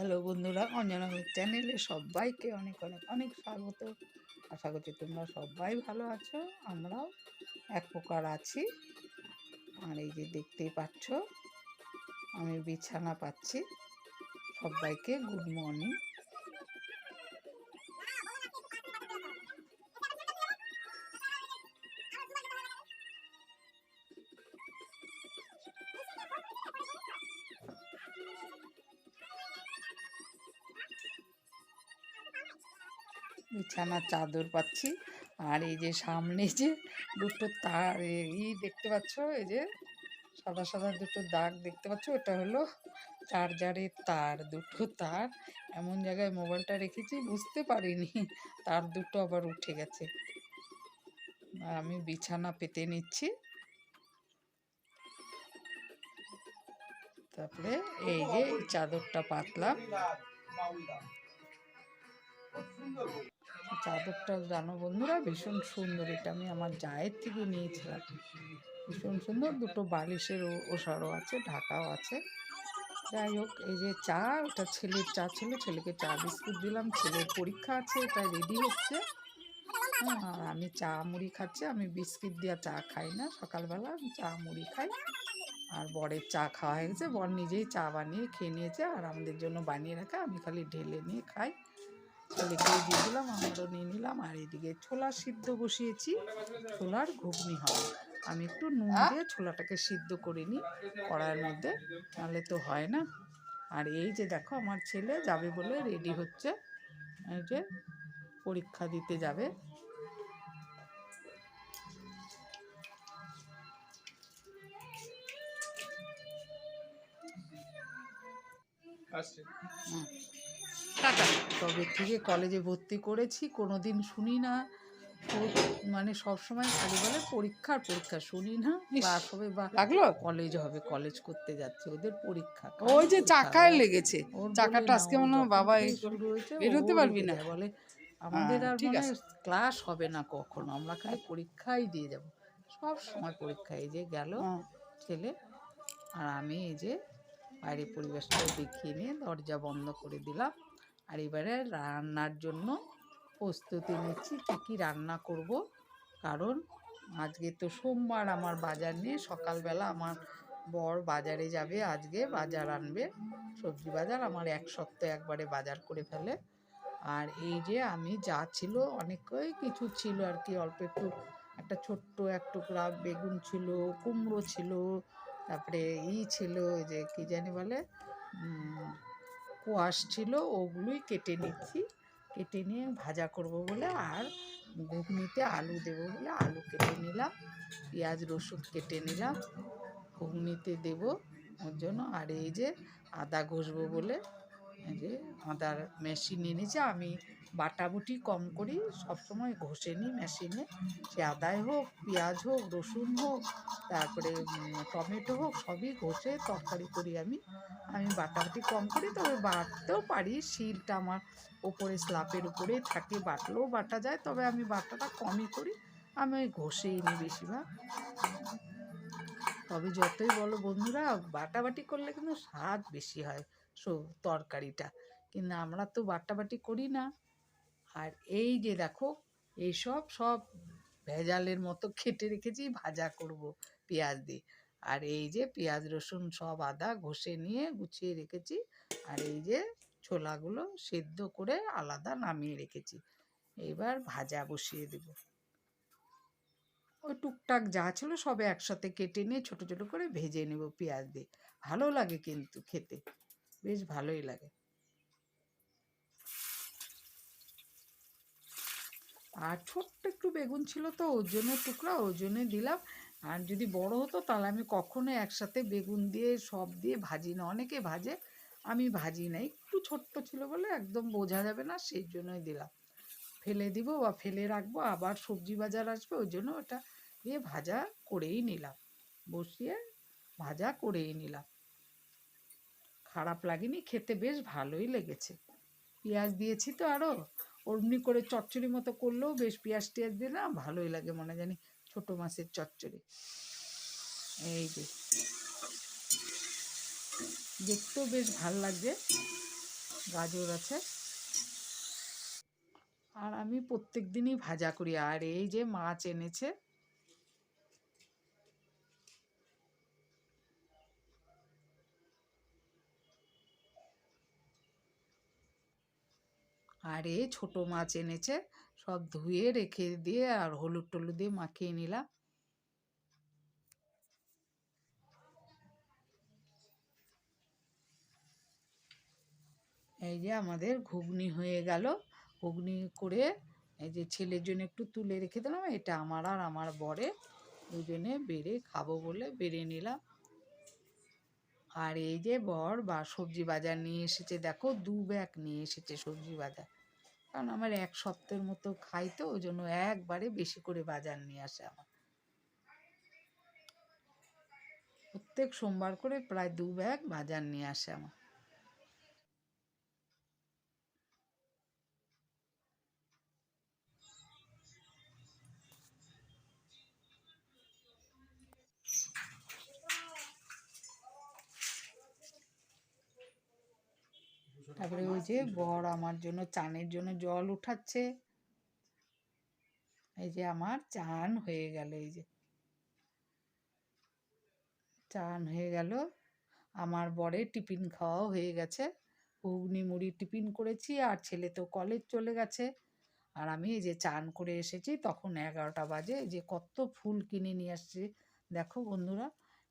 Hello বন্ধুরা, অঞ্জনা চ্যানেলে সবাইকে অনেক অনেক অনেক স্বাগত। আশা করছি তোমরা সবাই ভালো আছো, আমরাও এক প্রকার আছি। আর এই যে দেখতেই পাচ্ছ, আমি বিছানা পাচ্ছি। সবাইকে গুড মর্নিং। বিছানার চাদর পাচ্ছি। আর এই যে সামনে যে দুটো তার ই দেখতে পাচ্ছ? এই যে সাদা সাদা দুটো দাগ দেখতে পাচ্ছ? এটা হলো চার্জারের তার, দুটো তার। এমন জায়গায় মোবাইলটা রেখেছি, বুঝতে পারিনি। তার দুটো আবার উঠে গেছে। আর আমি বিছানা পেতে নিচ্ছি। তারপরে এই যে চাদরটা পাতলাম। চাদরটা জানো বন্ধুরা, ভীষণ সুন্দর। এটা আমি আমার জায়ের থেকে নিয়েছিলাম। ভীষণ সুন্দর, দুটো বালিশের ওষারও আছে, ঢাকাও আছে। যাই হোক, এই যে চা, ওটা ছেলের চা ছিল, ছেলেকে চা বিস্কুট দিলাম, ছেলের পরীক্ষা আছে, এটা রেডি হচ্ছে। হ্যাঁ আর আমি চা মুড়ি খাচ্ছি, আমি বিস্কিট দিয়ে চা খাই না, সকালবেলা আমি চা মুড়ি খাই। আর বরের চা খাওয়া হয়ে গেছে, বর নিজেই চা বানিয়ে খেয়ে নিয়েছে, আর আমাদের জন্য বানিয়ে রাখা, আমি খালি ঢেলে নিয়ে খাই। ছেলেকে দিয়ে দিলাম আমারও নিয়ে নিলাম। আর এদিকে ছোলা সিদ্ধ বসিয়েছি। ছোলার ঘুগনি হবে। আমি একটু নুন দিয়ে ছোলাটাকে সিদ্ধ করে নিই কড়াইয়ের মধ্যে নাহলে তো হয় না। আর এই যে দেখো আমার ছেলে যাবে বলে রেডি হচ্ছে। এই যে পরীক্ষা দিতে যাবে। হুম। তবে থেকে কলেজে ভর্তি করেছি কোনোদিন শুনি না। মানে সবসময় খালি বলে পরীক্ষার পরীক্ষা শুনি না। ক্লাস হবে বা লাগল? কলেজ হবে কলেজ করতে যাচ্ছে ওদের পরীক্ষা। ওই যে চাকায় লেগেছে। চাকাটা আজকে মনে হয় বাবা বেরোতে পারবি না। বলে আমাদের আর মানে। ক্লাস হবে না কখনো আমরা খালি পরীক্ষাই দিয়ে যাব। সব সময় পরীক্ষা এই যে গেল। ছেলে আর আমি এই যে বাইরের পরিবেশটা দেখিয়ে নিয়ে দরজা বন্ধ করে দিলাম। আর এবারে রান্নার জন্য প্রস্তুতি নিচ্ছি, কী কী রান্না করব। কারণ আজকে তো সোমবার আমার বাজার নিয়ে, সকালবেলা আমার বর বাজারে যাবে আজকে, বাজার আনবে। সবজি বাজার আমার এক সপ্তাহ একবারে বাজার করে ফেলে। আর এই যে আমি যা ছিল অনেকই কিছু ছিল আর কি, অল্প একটু একটা ছোট্ট এক টুকরা বেগুন ছিল, কুমড়ো ছিল, তারপরে ই ছিল যে কি জানি বলে কোয়াশ ছিল ওগুলোই কেটে নিচ্ছি। কেটে নিয়ে ভাজা করব বলে আর ঘুগনিতে আলু দেবো বলে আলু কেটে নিলাম, পেঁয়াজ, রসুন কেটে নিলাম, ঘুগনিতে দেব। ওর জন্য আর এই যে আদা ঘষবো বলে যে আদার মেশিন এনেছে, আমি বাটাবুটি কম করি, সবসময় ঘষে নিই মেশিনে। সে আদায় হোক, পেঁয়াজ হোক, রসুন হোক, তারপরে টমেটো হোক, সবই ঘষে তরকারি করি আমি। আমি বাটাবাটি কম করি, তবে বাটতেও পারি। শিলটা আমার ওপরে, স্লাপের উপরে থাকে, বাটলেও বাটা যায়, তবে আমি বাটাটা কমই করি। আমি ঘষেই নিই বেশিরভাগ। তবে যতই বলো বন্ধুরা, বাটাবাটি করলে কিন্তু স্বাদ বেশি হয় তরকারিটা। কিন্তু আমরা তো বাটাবাটি করি না। আর এই যে দেখো এইসব সব ভেজালের মতো কেটে রেখেছি, ভাজা করব পেঁয়াজ দিয়ে। আর এই যে পেঁয়াজ, রসুন সব আদা ঘষে নিয়ে গুছিয়ে রেখেছি। আর এই যে ছোলাগুলো সেদ্ধ করে আলাদা নামিয়ে রেখেছি। এবার ভাজা বসিয়ে দেব। ওই টুকটাক যা ছিল সবে একসাথে কেটে নিয়ে ছোট ছোট করে ভেজে নেব পেঁয়াজ দিয়ে। ভালো লাগে কিন্তু খেতে। বেশ ভালোই লাগে। আর ছোট্ট একটু বেগুন ছিল তো, ওর জন্য টুকরা, ওর জন্য দিলাম। আর যদি বড় হতো তাহলে আমি কখনো একসাথে বেগুন দিয়ে, সব দিয়ে ভাজি না। অনেকে ভাজে, আমি ভাজি না। একটু ছোট্ট ছিল বলে একদম বোঝা যাবে না, সেই জন্যই দিলাম। ফেলে দিব বা ফেলে রাখব, আবার সবজি বাজার আসবে, ওই জন্য ওটা দিয়ে ভাজা করেই নিলাম। বসিয়ে ভাজা করেই নিলাম। খারাপ লাগেনি, খেতে বেশ ভালোই লেগেছে। পেঁয়াজ দিয়েছি তো আরও অমনি করে চচ্চড়ি মতো করলেও বেশ পেঁয়াজ টিয়াজ দিলে ভালোই লাগে মনে জানি, ছোট মাছের চচ্চড়ি। এই যে। দেখতেও বেশ ভালো লাগছে। গাজর আছে। আর আমি প্রত্যেক দিনই ভাজা করি। আর এই যে মাছ এনেছে আর এই ছোট মাছ এনেছে, সব ধুয়ে রেখে দিয়ে আর হলুদ টলুদ দিয়ে মাখিয়ে নিলাম। এই যে আমাদের ঘুগনি হয়ে গেল। ঘুগনি করে এই যে ছেলের জন্য একটু তুলে রেখে দিলাম, এটা আমার আর আমার বরে দুজনে বেড়ে খাব বলে বেড়ে নিলাম। আর এই যে বর বা সবজি বাজার নিয়ে এসেছে, দেখো দু ব্যাগ নিয়ে এসেছে সবজি বাজার। কারণ আমার এক সপ্তাহের মতো খাই তো, ওই জন্য একবারে বেশি করে বাজার নিয়ে আসে আমার। প্রত্যেক সোমবার করে প্রায় দু ব্যাগ বাজার নিয়ে আসে আমার। তারপরে ওই যে বর আমার জন্য চানের জন্য জল উঠাচ্ছে। এই যে আমার চান হয়ে গেল, এই যে। চান হয়ে গেল। আমার বরের টিফিন খাওয়াও হয়ে গেছে। ঘুগনি মুড়ি টিফিন করেছি আর ছেলে তো কলেজ চলে গেছে। আর আমি এই যে চান করে এসেছি, তখন এগারোটা বাজে। এই যে কত ফুল কিনে নিয়ে আসছে। দেখো বন্ধুরা,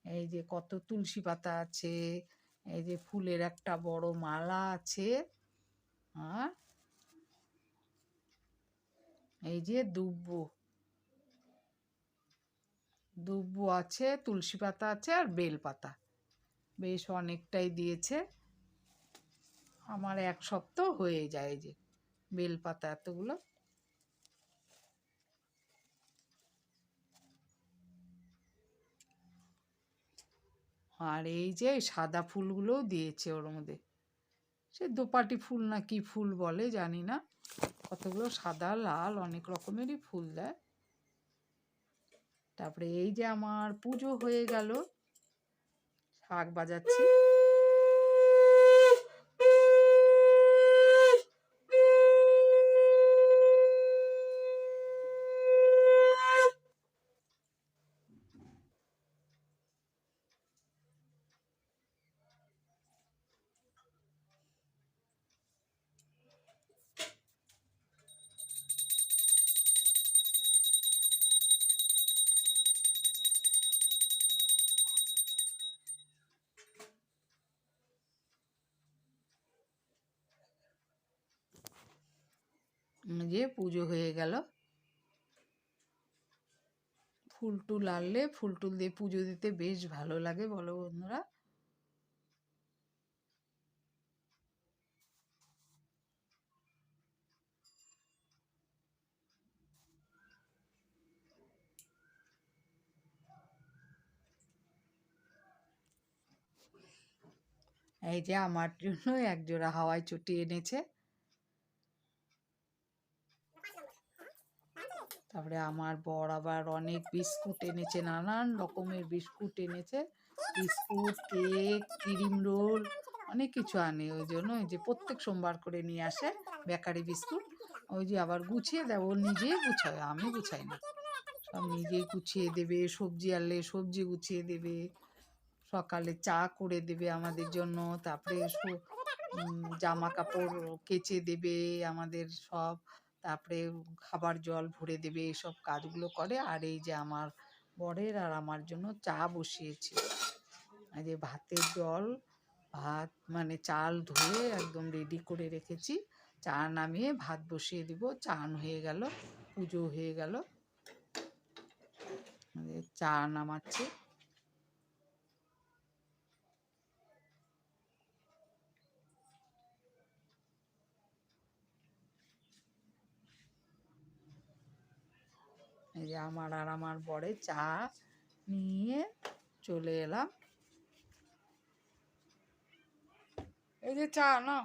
এই যে কত তুলসী পাতা আছে এই যে ফুলের একটা বড় মালা আছে। আর এই যে দুব্বু। দুব্বু আছে, তুলসী পাতা আছে আর বেল পাতা। বেশ অনেকটাই দিয়েছে। আমার এক সপ্তাহ হয়ে যায় যে বেল পাতা এতগুলো। আর এই যে সাদা ফুলগুলোও দিয়েছে ওর মধ্যে। সে দোপাটি ফুল না কি ফুল বলে জানি না। কতগুলো সাদা, লাল, অনেক রকমেরই ফুল দেয়। তারপরে এই যে আমার পুজো হয়ে গেল। শাক বাজাচ্ছি। যে পুজো হয়ে গেল। ফুল টুল আনলে ফুল টুল দিয়ে পুজো দিতে বেশ ভালো লাগে বলো বন্ধুরা। এই যে আমার জন্য এক জোড়া হাওয়াই চটি এনেছে। তারপরে আমার বর আবার অনেক বিস্কুট এনেছে, নানান রকমের বিস্কুট এনেছে। বিস্কুট, কেক, ক্রিম রোল, অনেক কিছু আনে ওই জন্য, ওই যে প্রত্যেক সোমবার করে নিয়ে আসে বেকারি বিস্কুট। ওই যে আবার গুছিয়ে দেয়, ও নিজেই গুছায়, আমি গুছাই না। সব নিজেই গুছিয়ে দেবে, সবজি আনলে সবজি গুছিয়ে দেবে, সকালে চা করে দেবে আমাদের জন্য, তারপরে জামা কাপড় কেচে দেবে আমাদের সব। তারপরে খাবার জল ভরে দেবে, এসব কাজগুলো করে। আর এই যে আমার বরের আর আমার জন্য চা বসিয়েছি। আর যে ভাতের জল, ভাত মানে চাল ধুয়ে একদম রেডি করে রেখেছি। চা নামিয়ে ভাত বসিয়ে দিব। চান হয়ে গেল, পুজো হয়ে গেল। চা নামাচ্ছে। এই যে আমার আর আমার বরে চা নিয়ে চলে এলাম। এই যে চা না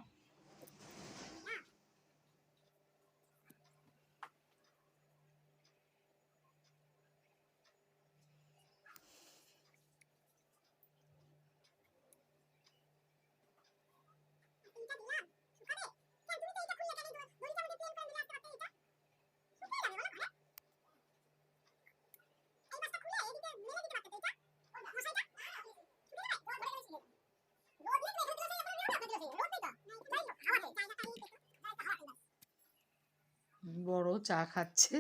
চা খাচ্ছে।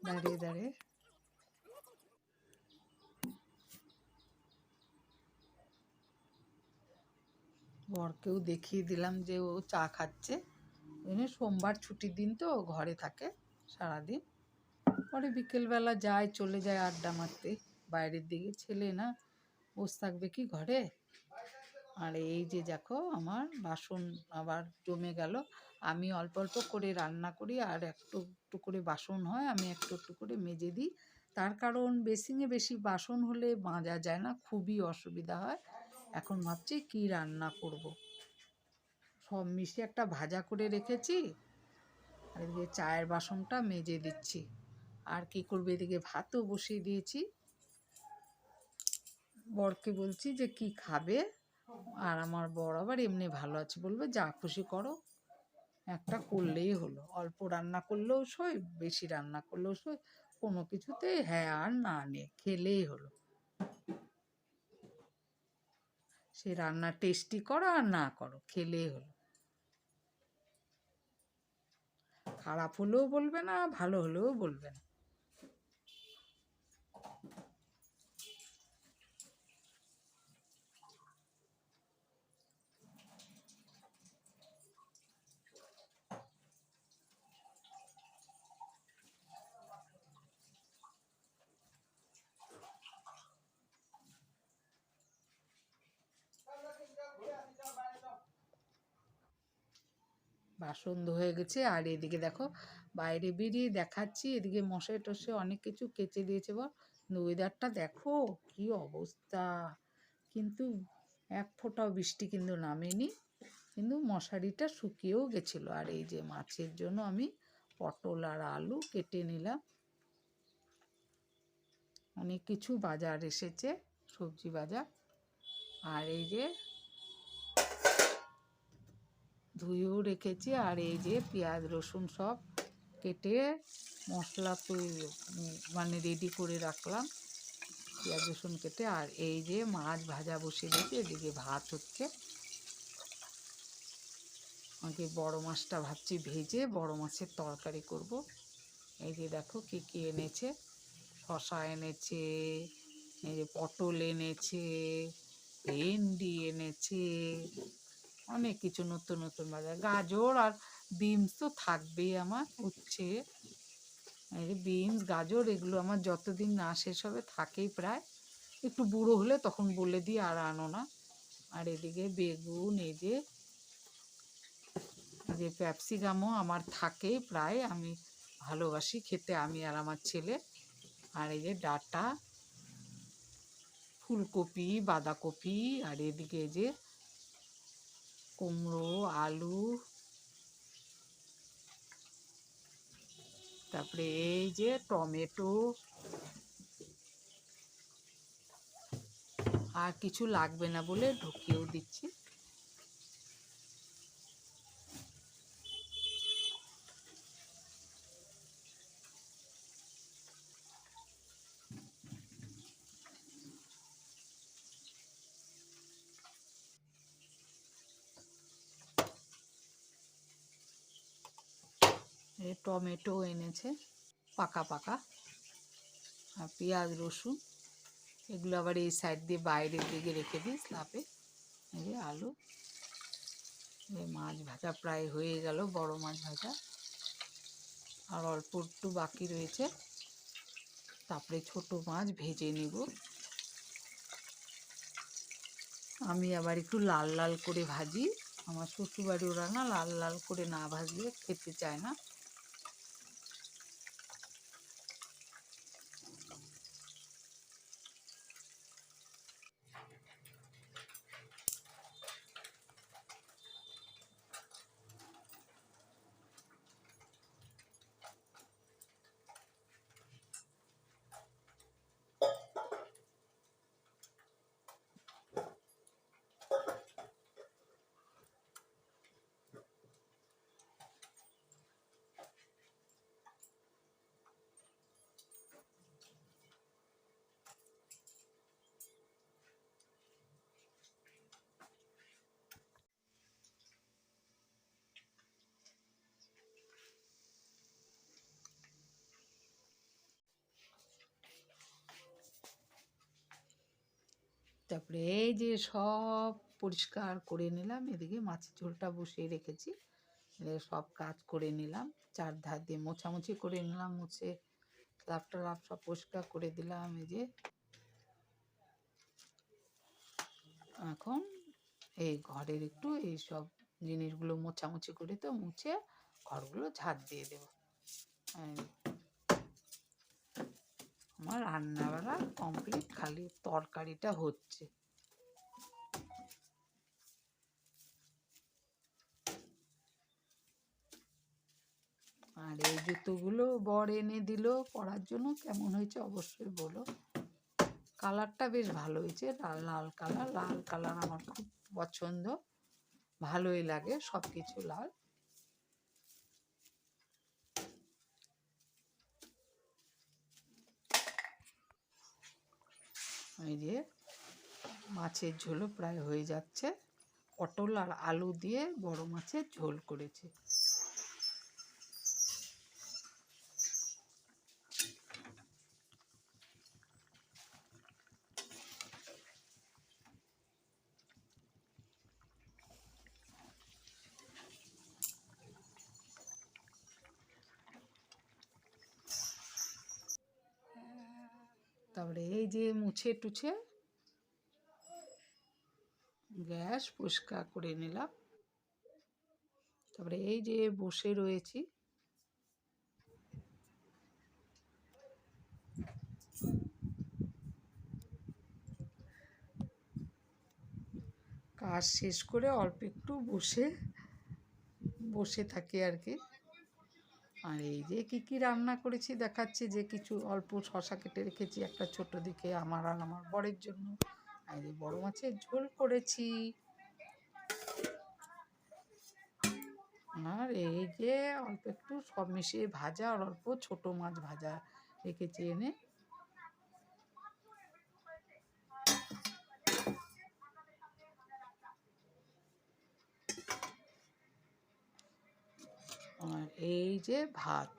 দাঁড়িয়ে দাঁড়িয়ে। বরকেও দেখিয়ে দিলাম যে ও চা খাচ্ছে। সোমবার ছুটির দিন তো ঘরে থাকে সারাদিন। পরে বিকেলবেলা যায়, চলে যায় আড্ডা মারতে। বাইরের দিকে ছেলে না, বসে থাকবে কি ঘরে? আর এই যে দেখো, আমার বাসন আবার জমে গেল। আমি অল্প অল্প করে রান্না করি আর একটু একটু করে বাসন হয়, আমি একটু একটু করে মেজে দিই। তার কারণ বেসিংয়ে বেশি বাসন হলে মাজা যায় না, খুবই অসুবিধা হয়। এখন ভাবছি কি রান্না করব। সব মিশিয়ে একটা ভাজা করে রেখেছি। আর এদিকে চায়ের বাসনটা মেজে দিচ্ছি। আর কি করবে? এদিকে ভাতও বসিয়ে দিয়েছি। বরকে বলছি যে, কি খাবে? আর আমার বর আবার এমনি ভালো আছে। বলবে, যা খুশি করো। একটা করলেই হলো। অল্প রান্না করলেও সই, বেশি রান্না করলেও সই, কোনো কিছুতে হ্যাঁ আর না নে খেলেই হলো। সে রান্না টেস্টি করো আর না করো, খেলেই হলো। খারাপ হলেও বলবে না, ভালো হলেও বলবে না। বাসন ধুয়ে গেছে। আর এদিকে দেখো, বাইরে বেরিয়ে দেখাচ্ছি, এদিকে মশাই টসে অনেক কিছু কেচে দিয়েছে বল। ওয়েদারটা দেখো, কি অবস্থা। কিন্তু এক ফোঁটাও বৃষ্টি কিন্তু নামেনি। কিন্তু মশারিটা শুকিয়েও গেছিল। আর এই যে মাছের জন্য আমি পটল আর আলু কেটে নিলাম। অনেক কিছু বাজার এসেছে, সবজি বাজার। আর এই যে ধুয়েও রেখেছি আর এই যে পেঁয়াজ, রসুন সব কেটে মশলা মানে রেডি করে রাখলাম। পেঁয়াজ, রসুন কেটে আর এই যে মাছ ভাজা বসিয়ে দিয়েছি, এদিকে ভাত হচ্ছে। আমাকে বড় মাছটা ভাবছি ভেজে বড় মাছের তরকারি করব। এই যে দেখো কী কী এনেছে শশা এনেছে, এই যে পটল এনেছে, ভেন্ডি এনেছে অনেক কিছু নতুন নতুন বাজার। গাজর আর বিনস তো থাকবেই আমার, উচ্ছে। বিনস, গাজর, এগুলো আমার যতদিন না শেষ হবে, থাকেই প্রায়। একটু বুড়ো হলে তখন বলে দিই, আর আনো না। আর এদিকে বেগুন, এই যে যে ক্যাপসিকামও আমার থাকেই প্রায়, আমি ভালোবাসি খেতে, আমি আর আমার ছেলে। আর এই যে ডাটা, ফুলকপি, বাঁধাকপি, আর এদিকে যে কুমড়ো আলু তারপরে এই যে টমেটো আর কিছু লাগবে না বলে ঢুকিয়েও দিচ্ছি। টমেটো এনেছে, পাকা পাকা। আর পেঁয়াজ, রসুন, এগুলো আবার এই সাইড দিয়ে বাইরের দিকে রেখে দিই স্লাপে এই আলু। মাছ ভাজা প্রায় হয়ে গেল, বড় মাছ ভাজা। আর অল্প একটু বাকি রয়েছে। তারপরে ছোট মাছ ভেজে নিব। আমি আবার একটু লাল লাল করে ভাজি। আমার শ্বশুরবাড়ি ওরা না লাল লাল করে না ভাজলে খেতে চায় না। তারপরে এই যে সব পরিষ্কার করে নিলাম, এদিকে মাছের ঝোলটা বসিয়ে রেখেছি। সব কাজ করে নিলাম চার ধার দিয়ে মোছামুছি করে নিলাম, মুছে স্লাপ টালাপ সব পরিষ্কার করে দিলাম, এই যে। এখন এই ঘরের একটু এই সব জিনিসগুলো মোছামুছি করে তো মুছে ঘরগুলো ঝাড় দিয়ে দেবো। আমার রান্নাবাড়া কমপ্লিট খালি তরকারিটা হচ্ছে। আর এই জুতোগুলো বর এনে দিল, পরার জন্য কেমন হয়েছে অবশ্যই বলো। কালারটা বেশ ভালো হয়েছে, লাল লাল কালার লাল কালার আমার খুব পছন্দ। ভালোই লাগে সব কিছু লাল। এই যে মাছের ঝোলও প্রায় হয়ে যাচ্ছে। পটল আর আলু দিয়ে বড় মাছের ঝোল করেছি। তারপরে এই যে মুছে টুছে গ্যাস পরিষ্কার করে নিলাম। তারপরে এই যে বসে রয়েছি। কাজ শেষ করে অল্প একটু বসে বসে থাকি আর কি। আর এই যে কি কি রান্না করেছি দেখাচ্ছি যে কিছু অল্প শশা কেটে রেখেছি একটা ছোট দিকে আমার আর আমার বরের জন্য। আর এই বড় মাছের ঝোল করেছি। আর এই যে অল্প একটু সব মিশিয়ে ভাজা আর অল্প ছোট মাছ ভাজা রেখেছি এনে। আর এই যে ভাত।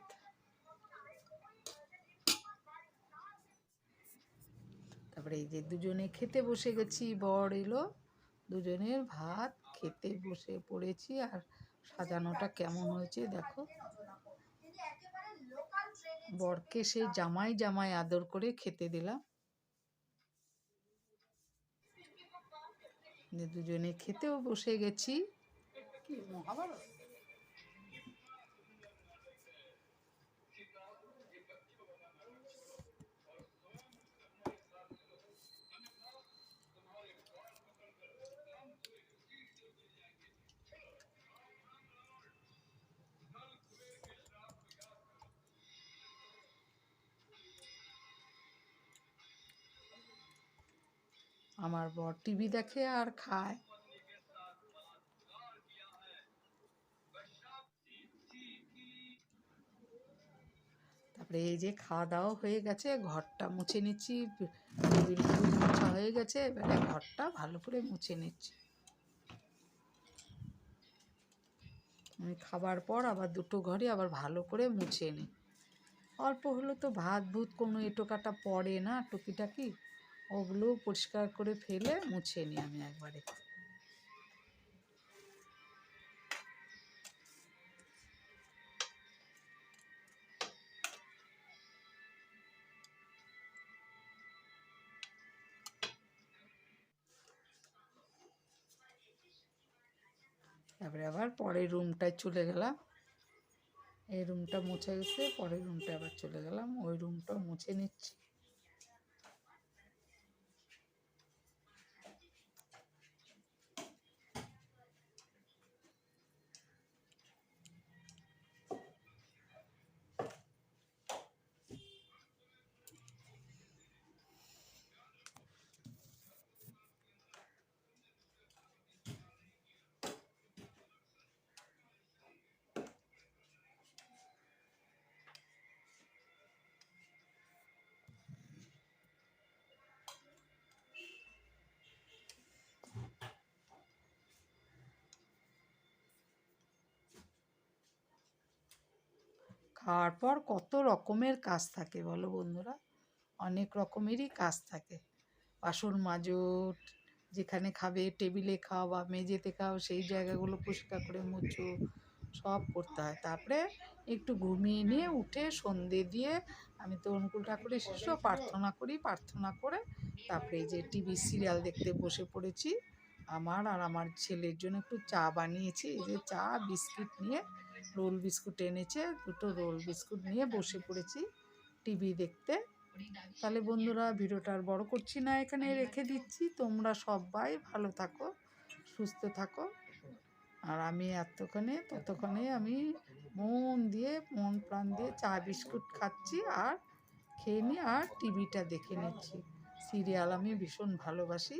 তারপরে এই যে দুজনে খেতে বসে গেছি, বর এলো। দুজনের ভাত খেতে বসে পড়েছি আর সাজানোটা কেমন হয়েছে দেখো। বরকে সে জামাই জামাই আদর করে খেতে দিলাম। দুজনে খেতেও বসে গেছি। কি, মহাভারত? আমার বর টিভি দেখে আর খায়। তারপরে এই যে খাওয়া দাওয়া হয়ে গেছে, ঘরটা মুছে নিচ্ছি টেবিল টেবিল মোছা হয়ে গেছে, এবারে ঘরটা ভালো করে মুছে নিচ্ছি। আমি খাবার পর আবার দুটো ঘরে আবার ভালো করে মুছে নিই। অল্প হলো তো ভাত, ভুত কোনো এটো কাটা পড়ে না, টুকিটাকি। ওগুলো পরিষ্কার করে ফেলে মুছে নিই আমি একবারে। তারপরে আবার পরের রুমটায় চলে গেলাম। এই রুমটা মুছে গেছে, পরের রুমটা আবার চলে গেলাম। ওই রুমটা মুছে নিচ্ছি। খাওয়ার পর কত রকমের কাজ থাকে বলো বন্ধুরা? অনেক রকমেরই কাজ থাকে। বাসন মাজো যেখানে খাবে টেবিলে খাও বা মেঝেতে খাও, সেই জায়গাগুলো পরিষ্কার করে মুছো, সব করতে হয়। তারপরে একটু ঘুমিয়ে নিয়ে উঠে সন্ধে দিয়ে আমি তো অনুকূল ঠাকুরের শিষ্য প্রার্থনা করি, প্রার্থনা করে তারপরে এই যে টিভি সিরিয়াল দেখতে বসে পড়েছি। আমার আর আমার ছেলের জন্য একটু চা বানিয়েছি। এই যে চা, বিস্কিট নিয়ে রোল বিস্কুট এনেছে, দুটো রোল বিস্কুট নিয়ে বসে পড়েছি টিভি দেখতে। তাহলে বন্ধুরা, ভিডিওটা আর বড় করছি না, এখানে রেখে দিচ্ছি। তোমরা সবাই ভালো থাকো, সুস্থ থাকো। আর আমি এতক্ষণে, ততক্ষণে আমি মন দিয়ে, মন প্রাণ দিয়ে চা বিস্কুট খাচ্ছি আর খেয়ে নিই আর টিভিটা দেখে নিচ্ছি। সিরিয়াল আমি ভীষণ ভালোবাসি,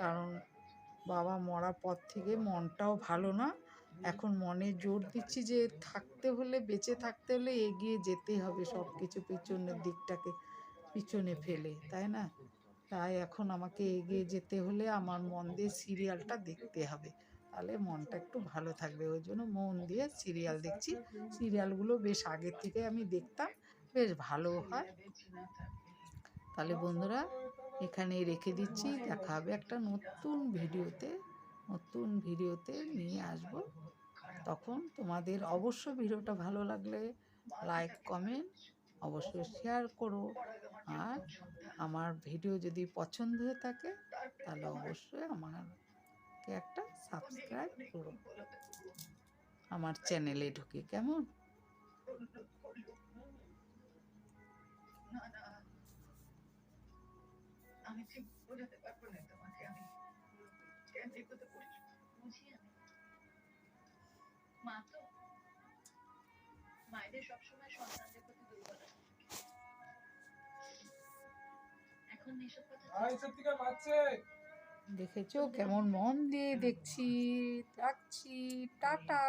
কারণ বাবা মরার পর থেকে মনটাও ভালো না। এখন মনে জোর দিচ্ছি যে থাকতে হলে, বেঁচে থাকতে হলে এগিয়ে যেতেই হবে সব কিছু পিছনের দিকটাকে, পিছনে ফেলে, তাই না? তাই এখন আমাকে এগিয়ে যেতে হলে আমার মন দিয়ে সিরিয়ালটা দেখতে হবে। তাহলে মনটা একটু ভালো থাকবে, ওই জন্য মন দিয়ে সিরিয়াল দেখছি। সিরিয়ালগুলো বেশ আগের থেকে আমি দেখতাম, বেশ ভালো হয়। তাহলে বন্ধুরা এখানে রেখে দিচ্ছি। দেখা হবে একটা নতুন ভিডিওতে নতুন ভিডিওতে নিয়ে আসব। তখন তোমাদের অবশ্য ভিডিওটা ভালো লাগলে লাইক কমেন্ট অবশ্যই শেয়ার করো। আর আমার ভিডিও যদি পছন্দ হয়ে থাকে, তাহলে অবশ্যই আমাকে একটা সাবস্ক্রাইব করো। আমার চ্যানেলে ঢুকে, কেমন? আমি ঠিক মায়েদের সবসময় সন্তানদের প্রতি দুর্বলতা এখন এসব কথা মারছে দেখেছ? কেমন মন দিয়ে দেখছি। রাখছি। টাটা।